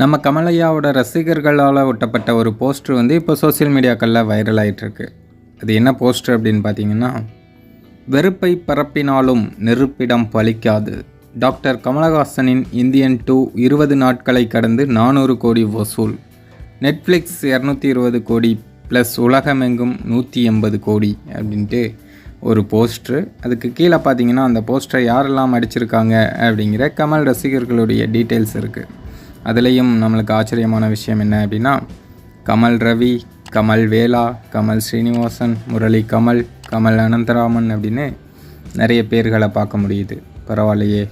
நம்ம கமலையாவோட ரசிகர்களால் ஒட்டப்பட்ட ஒரு போஸ்டர் வந்து இப்போ சோஷியல் மீடியாக்களில் வைரல் ஆயிட்டிருக்கு. அது என்ன போஸ்டர் அப்படின்னு பார்த்தீங்கன்னா வெறுப்பை பரப்பினாலும் நெருப்பிடம் பலிக்காது டாக்டர் கமலஹாசனின் இந்தியன் டூ இருபது நாட்களை கடந்து நானூறு கோடி வசூல். நெட்ஃப்ளிக்ஸ் இரநூத்தி இருபது கோடி ப்ளஸ் உலகமெங்கும் நூற்றி எண்பது கோடி அப்படின்ட்டு ஒரு போஸ்ட்ரு. அதுக்கு கீழே பார்த்தீங்கன்னா அந்த போஸ்டரை யாரெல்லாம் அடிச்சிருக்காங்க அப்படிங்கிற கமல் ரசிகர்களுடைய டீட்டெயில்ஸ் இருக்குது அதுலேயும் நம்மளுக்கு ஆச்சரியமான விஷயம் என்ன அப்படின்னா கமல் ரவி கமல் வேலா கமல் ஸ்ரீனிவாசன் முரளி கமல் கமல் அனந்தராமன் அப்படின்னு நிறைய பேர்களை பார்க்க முடியுது. பரவாயில்லையே.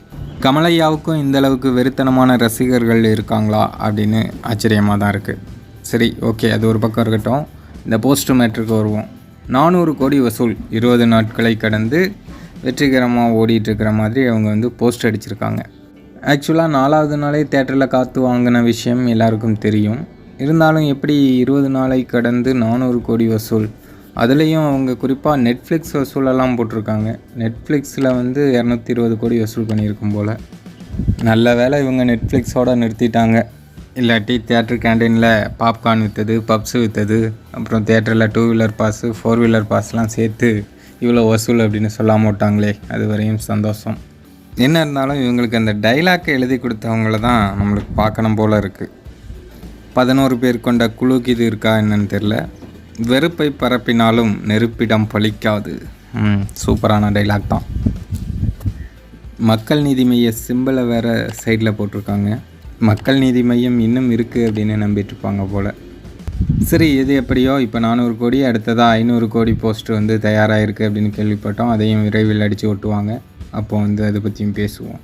கமலையாவுக்கும் இந்தளவுக்கு வெறித்தனமான ரசிகர்கள் இருக்காங்களா அப்படின்னு ஆச்சரியமாக தான் இருக்குது சரி ஓகே அது ஒரு பக்கம் இருக்கட்டும். இந்த போஸ்ட் மேட்ருக்கு வருவோம். நானூறு கோடி வசூல் இருபது நாட்களை கடந்து வெற்றிகரமாக ஓடிட்டுருக்கிற மாதிரி அவங்க வந்து போஸ்ட் அடிச்சிருக்காங்க. ஆக்சுவலாக நாலாவது நாளே தேட்டரில் காற்று வாங்கின விஷயம் எல்லாருக்கும் தெரியும். இருந்தாலும் எப்படி இருபது நாளை கடந்து நானூறு கோடி வசூல்? அதுலேயும் அவங்க குறிப்பாக நெட்ஃப்ளிக்ஸ் வசூலெல்லாம் போட்டிருக்காங்க. நெட்ஃப்ளிக்ஸில் வந்து இரநூத்தி இருபது கோடி வசூல் பண்ணியிருக்கும் போல். நல்ல வேலை இவங்க நெட்ஃப்ளிக்ஸோடு நிறுத்திட்டாங்க. இல்லாட்டி தேட்டர் கேண்டீனில் பாப்கார்ன் விற்றது பப்ஸ் விற்றது அப்புறம் தேட்டரில் two wheeler pass four wheeler பாஸ்லாம் சேர்த்து இவ்வளோ வசூல் அப்படின்னு சொல்லாமட்டாங்களே அது வரையும் சந்தோஷம். என்ன இருந்தாலும் இவங்களுக்கு அந்த டைலாக்கை எழுதி கொடுத்தவங்கள தான் நம்மளுக்கு பார்க்கணும் போல் இருக்குது பதினோரு பேர் கொண்ட குழுக்கு இது இருக்கா என்னன்னு தெரில வெறுப்பை பரப்பினாலும் நெருப்பிடம் பலிக்காது சூப்பரான டைலாக் தான். மக்கள் நீதி மைய சிம்பிளை வேறு சைடில் போட்டிருக்காங்க. மக்கள் நீதி மையம் இன்னும் இருக்குது அப்படின்னு நம்பிட்டு இருப்பாங்க போல். சரி எது எப்படியோ இப்போ நானூறு கோடி அடுத்ததாக ஐநூறு கோடி போஸ்ட் வந்து தயாராக இருக்குது அப்படின்னு கேள்விப்பட்டோம். அதையும் விரைவில் அடித்து ஒட்டுவாங்க. அப்போ வந்து அதை பற்றியும் பேசுவோம்.